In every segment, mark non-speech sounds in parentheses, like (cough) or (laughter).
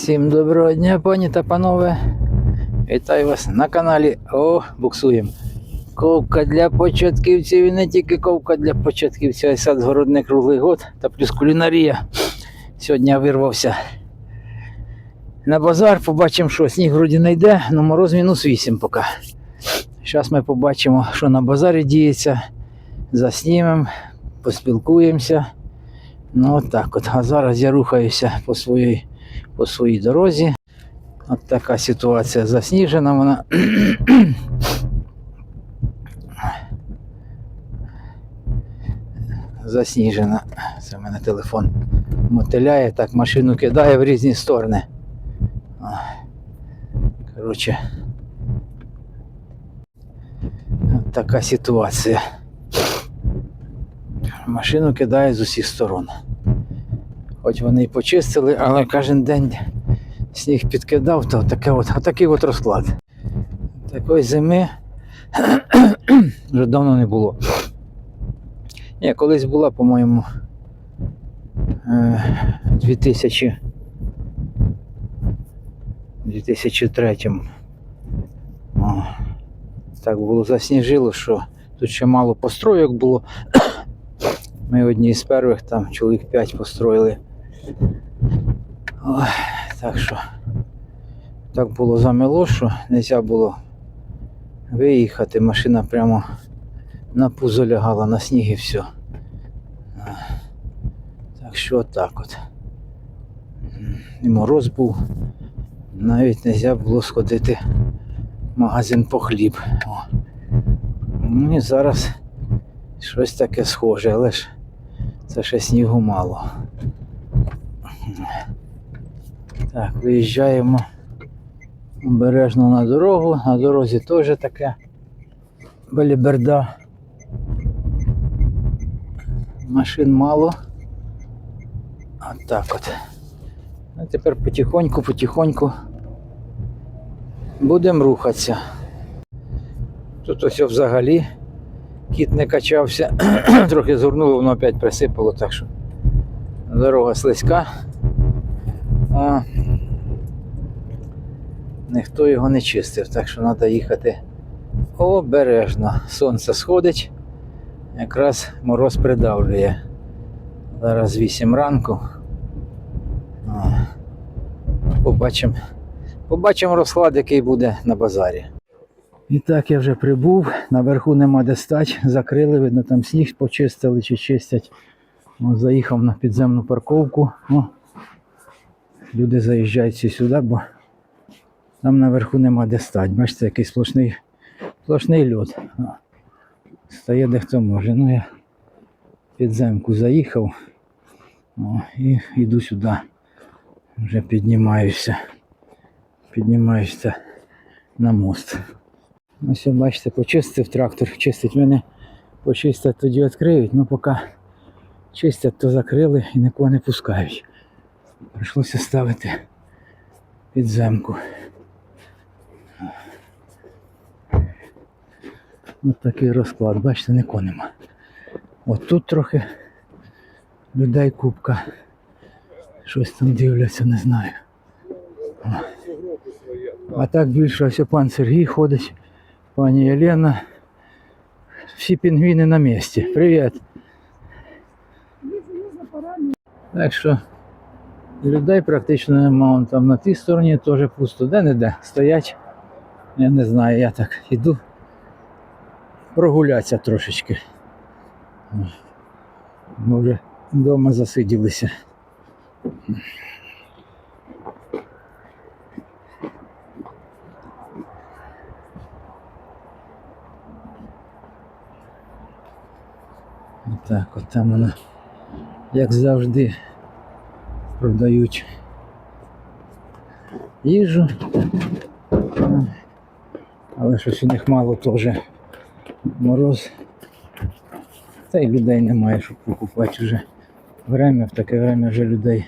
Всім доброго дня, пані та панове. Вітаю вас на каналі. О, буксуємо. Ковка для початківців і не тільки ковка для початківців, а й сад городний круглий год та плюс кулінарія. Сьогодні я вирвався на базар, побачимо, що сніг вроді не йде, але мороз мінус 8 поки. Зараз ми побачимо, що на базарі діється. Заснімемо, поспілкуємося. Ну от так от. А зараз я рухаюся по своїй по своїй дорозі. От така ситуація засніжена вона. (clears throat) Засніжена. Це в мене телефон мотиляє, так машину кидає в різні сторони. Коротше. От така ситуація. Машину кидає з усіх сторон. Хоч вони і почистили, але кожен день сніг підкидав, то таке от, такий от розклад. Такої зими (clears throat) вже давно не було. Ні, колись була, по-моєму, е, 2000 2003 О, Так було засніжило, що тут ще мало построєк було. (clears throat) Ми одні з перших, там чоловік 5 построїли. Ой, так що так було замело, що не можна було виїхати. Машина прямо на пузо лягала на сніг і все. Так що так от. І мороз був. Навіть не можна було сходити в магазин по хліб. О. Ну і зараз щось таке схоже, але ж це ще снігу мало. Так, виїжджаємо обережно на дорогу. На дорозі теж таке беліберда. Машин мало. От так от. А тепер потихоньку, потихоньку будемо рухатися. Тут ось взагалі кіт не качався, (clears throat) трохи згорнуло, воно опять присипало, так що дорога слизька. Ніхто його не чистив, так що треба їхати обережно. Сонце сходить, якраз мороз придавлює. Зараз 8 ранку. Побачимо. Побачимо розклад, який буде на базарі. І так я вже прибув, наверху нема де стати, закрили, видно, там сніг почистили чи чистять. О, заїхав на підземну парковку. О, люди заїжджають сюди, бо там наверху нема де стати. Бачите, який сплошний, сплошний льод. Стає де хто може. Ну я в підземку заїхав О, і йду сюди. Вже піднімаюся. Піднімаюся на мост. Ось бачите, почистив трактор, чистить мене, почистять, тоді відкриють, ну поки чистять, то закрили і нікого не пускають. Прийшлося ставити підземку. Ось такий розклад, бачите, нікого нема. От тут трохи людей купка. Щось там дивляться, не знаю. А так більше ось пан Сергій ходить, пані Єлена. Всі пінгвіни на місці. Привіт. Так що людей практично немає. Вон Там на тій стороні теж пусто. Де не де стоять. Я не знаю, я так іду прогулятися трошечки. Ми вже вдома засиділися. Так, от там вона, як завжди, продають їжу. Але щось у них мало теж мороз. Та й людей немає, щоб покупати вже. Время, в таке время вже людей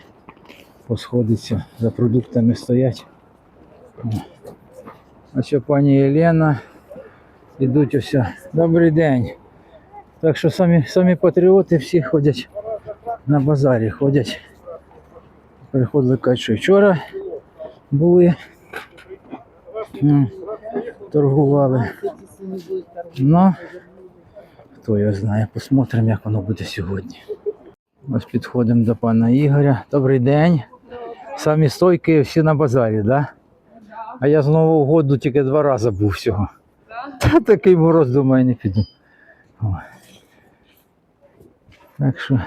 посходиться, за продуктами стоять. О. Ось пані Єлена. Ідуть ось. Добрий день. Так що самі, самі патріоти всі ходять на базарі, ходять. Приходили кажуть, що вчора були. Торгували. Ну, хто його знає, посмотримо, як воно буде сьогодні. Ось підходимо до пана Ігоря. Добрий день. Самі стойки всі на базарі, так? Да? А я з Нового году тільки два рази був всього. Та такий мороз, думаю, не піду. Так що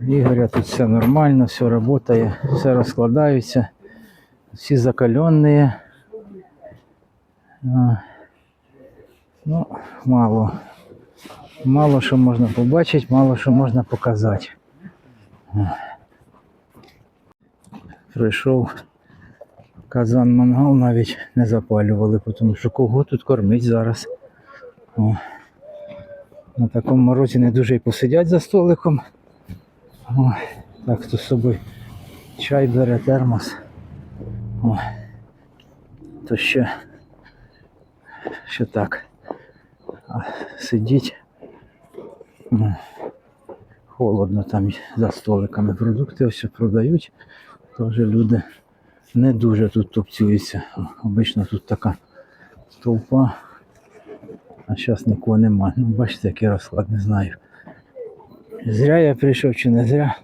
Ігоря тут все нормально, все працює, все розкладаються, всі закалені. Ну, мало. Мало що можна побачити, мало що можна показати. Прийшов казан мангал навіть не запалювали, тому що кого тут кормить зараз. О. На такому морозі не дуже й посидять за столиком. О. Так, хто з собою чай бере термос. О. То ще, ще так. А сидіть. Холодно там за столиками. Продукти ось продають. Теж люди не дуже тут топцюються. Обично тут така толпа. А зараз нікого нема. Ну, бачите, який розклад, не знаю. Зря я прийшов чи не зря.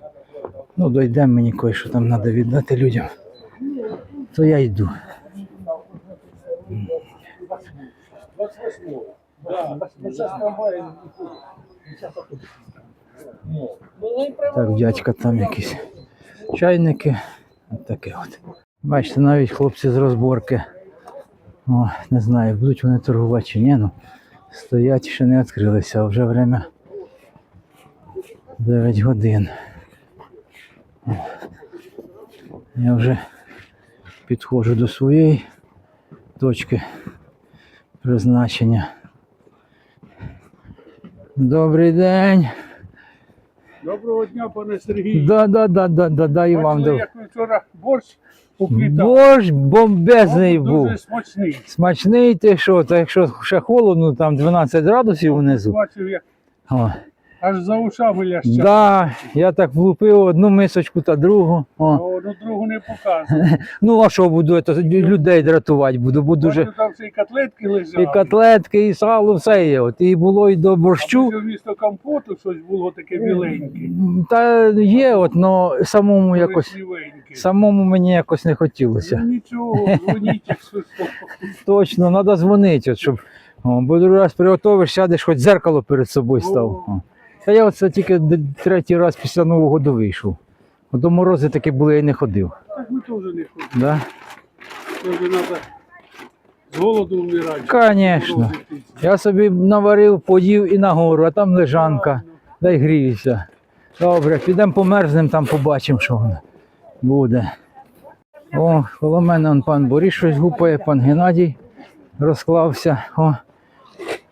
Ну, дойдемо мені кое що там треба віддати людям. То я йду. Так, дядька там якісь чайники. От таке от. Бачите, навіть хлопці з розборки. О, не знаю, будуть вони торгувати чи ні. Ну, стоять ще не відкрилися, а вже время 9 годин. Я вже підходжу до своєї точки призначення. Добрий день. Доброго дня, пане Сергій. Да, да, да, да, да, да, і вам Бачили, як ви вчора борщ уплітав? Борщ бомбезний Дуже був. смачний. Смачний ти що, та якщо ще холодно, там 12 градусів внизу. Бачив, як О. аж за ушами лящав. Да, я так влупив одну мисочку та другу. О. А одну другу не показує. (laughs) Ну а що буду, це людей дратувати буду, бо дуже. Там ще й котлетки лежали. І котлетки, і сало, все є. От. І було і до борщу. може вмісто компоту щось було таке біленьке. Та є, от, но самому якось. Самому мені якось не хотілося. Ну нічого, дзвоніть, якщо що. (laughs) Точно, треба дзвонити, от, щоб. Бо другий раз приготовиш, сядеш, хоч дзеркало перед собою став. Та я оце тільки третій раз після Нового року вийшов. До морози таки були, я й не ходив. Так ми теж не ходимо. Да? Теж треба з голоду вмирати. Морозити. Я собі наварив, поїв і нагору, а там лежанка. Дай гріюся. Добре, підемо померзнемо, там побачимо, що воно буде. О, коло мене он пан Борис щось гупає, пан Геннадій розклався. О.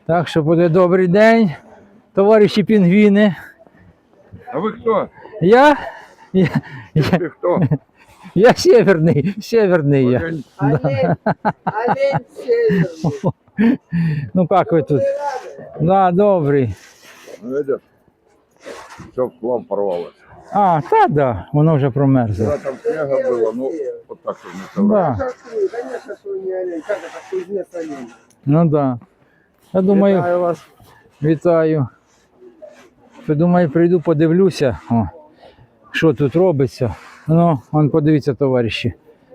Так що буде добрий день, товариші пінгвіни. А вы кто? Я, я, я, Ты кто? я северний, северний я. Олень? Олень, олень северный. Ну як ви тут? Да, добрий. Ну, видишь, все к вам порвалось. А, та да, воно вже промерзло. Вчера там снега было, ну, вот так, чтобы не соврать. Да. Какой? Конечно, что не олень. Как это кузнец олень? Ну да. Я думаю, Вітаю вас. вітаю. Думаю, прийду, подивлюся, о, що тут робиться. Ну, он подивіться, товариші,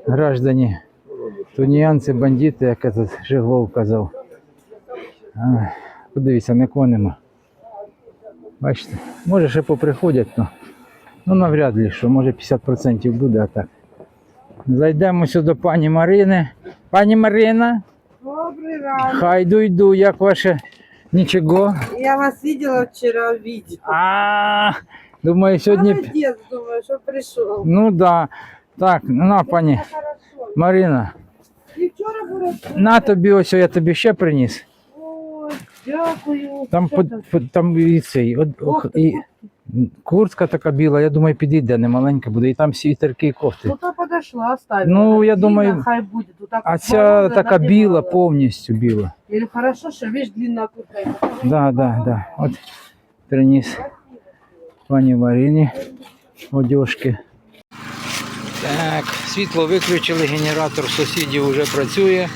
граждані. Тунеянці, бандити, як этот Жиглов казав. А, подивіться, нікого нема. Бачите, може ще поприходять, ну, ну навряд ли, що може 50% буде, а так. Зайдемо сюди до пані Марини. Пані Марина, ранок. Хай йду, йду, як ваше нічого. Я вас видела вчера в видео. А, думаю, сьогодні. Молодец, думаю, что пришел. Ну да. Так, ну на, пані Марина, И вчера было... на тобі ось я тобі ще приніс. Ой, дякую. Там по, по- там і цей. От, ох, і, куртка така біла, я думаю, підійде, не маленька буде, і там світерки і кофти. Ну, то подошла, оставила. Ну, я думаю, хай будет. Вот так А вот ця мороза така біла, повністю біла. Или хорошо, что, видишь, длинная куртка. Да, да, да. От приніс пані Марині одежки. Так, світло виключили, генератор сусідів вже працює.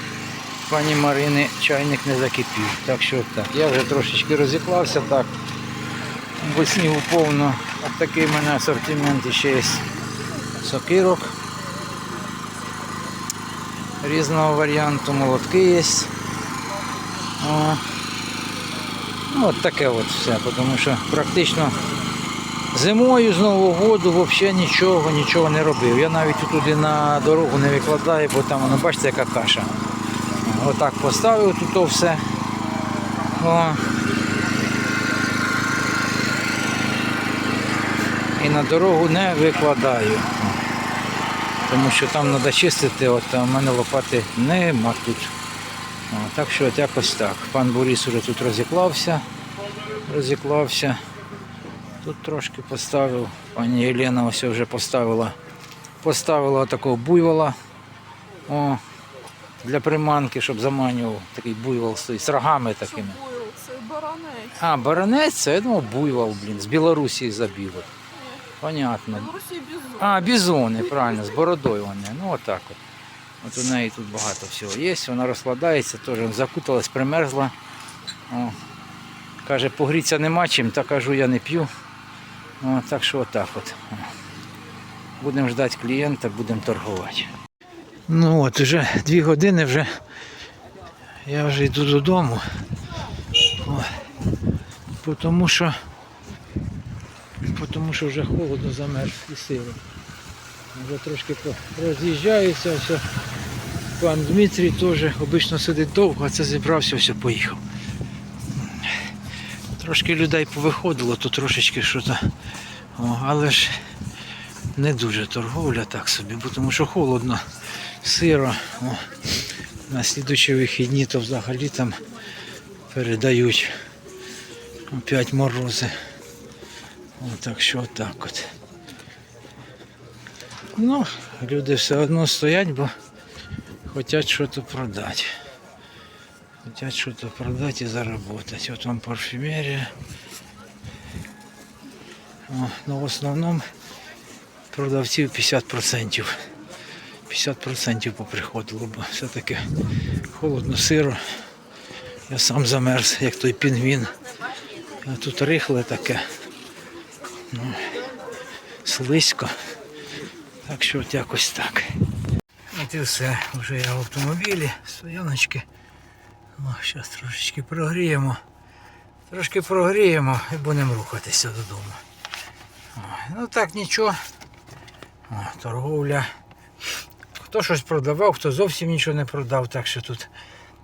Пані Марини чайник не закипів. Так що так. Я вже трошечки розіклався так. Бо снігу повно. От такий в мене асортимент ще є сокирок. Різного варіанту, молотки є. О. Ну, от таке от все, тому що практично зимою з Нового року взагалі нічого, нічого не робив. Я навіть туди на дорогу не викладаю, бо там воно, бачите, яка каша. Отак поставив тут все. О. І на дорогу не викладаю. Тому що там треба чистити, от а в мене лопати нема тут. О, так що от якось так. Пан Борис уже тут розіклався. Розіклався. Тут трошки поставив. Пані Єлена ось вже поставила. Поставила такого буйвола. О, для приманки, щоб заманював. Такий буйвол стоїть з рогами такими. Буйл, це баранець. А, баранець, це я думав буйвол, блін, з Білорусі забіло. Понятно. В Росії бізон. А, бізони, правильно, з бородою вони. Ну отак от. От у неї тут багато всього є, вона розкладається, теж закуталась, примерзла. О. Каже, погріться нема чим, та кажу, я не п'ю. О, так що отак от. Будемо ждати клієнта, будемо торгувати. Ну от, вже дві години вже я вже йду додому. О. Тому що тому що вже холодно замерз і сиро. Вже трошки роз'їжджаюся, все. Пан Дмитрій теж обично сидить довго, а це зібрався, все, поїхав. Трошки людей повиходило, то трошечки щось. Але ж не дуже торговля так собі, бо тому що холодно, сиро. О. На слідучі вихідні то взагалі там передають опять морози. Так що отак от. Ну, люди все одно стоять, бо хочуть щось продати. Хотять щось продати і заработати. От вам парфюмерія. Ну, в основному продавців 50%. 50% поприходило, бо все-таки холодно, сиро. Я сам замерз, як той пінгвін. А тут рихле таке. Ну, слизько. Так що от якось так. От і все. Вже я в автомобілі, стояночки. Зараз трошечки прогріємо. Трошки прогріємо і будемо рухатися додому. Ну так нічого. О, торговля. Хто щось продавав, хто зовсім нічого не продав, так що тут,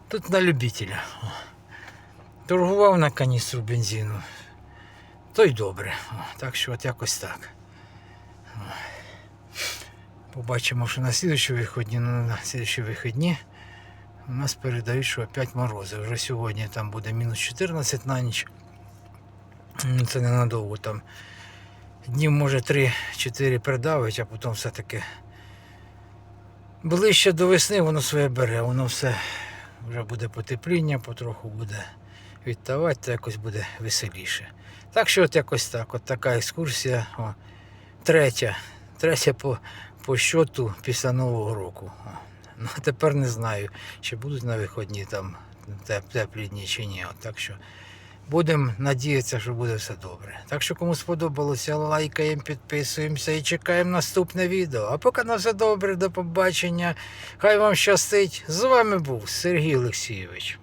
тут на любителя. О. Торгував на каністру бензину. То й добре. Так що от якось так. Побачимо, що на слідчі вихідні, ну, на слідчі вихідні у нас передають, що опять морози. Вже сьогодні там буде мінус 14 на ніч. Це ненадовго там. Днів може 3-4 придавить, а потім все-таки ближче до весни воно своє бере, воно все вже буде потепління, потроху буде відтавати, то якось буде веселіше. Так що от якось так, от така екскурсія. О, третя. Третя по, по щоту після Нового року. О. Ну, тепер не знаю, чи будуть на виходні там теп- теплі дні чи ні. От, так що будемо надіятися, що буде все добре. Так що кому сподобалося, лайкаємо, підписуємося і чекаємо наступне відео. А поки на все добре, до побачення. Хай вам щастить. З вами був Сергій Олексійович.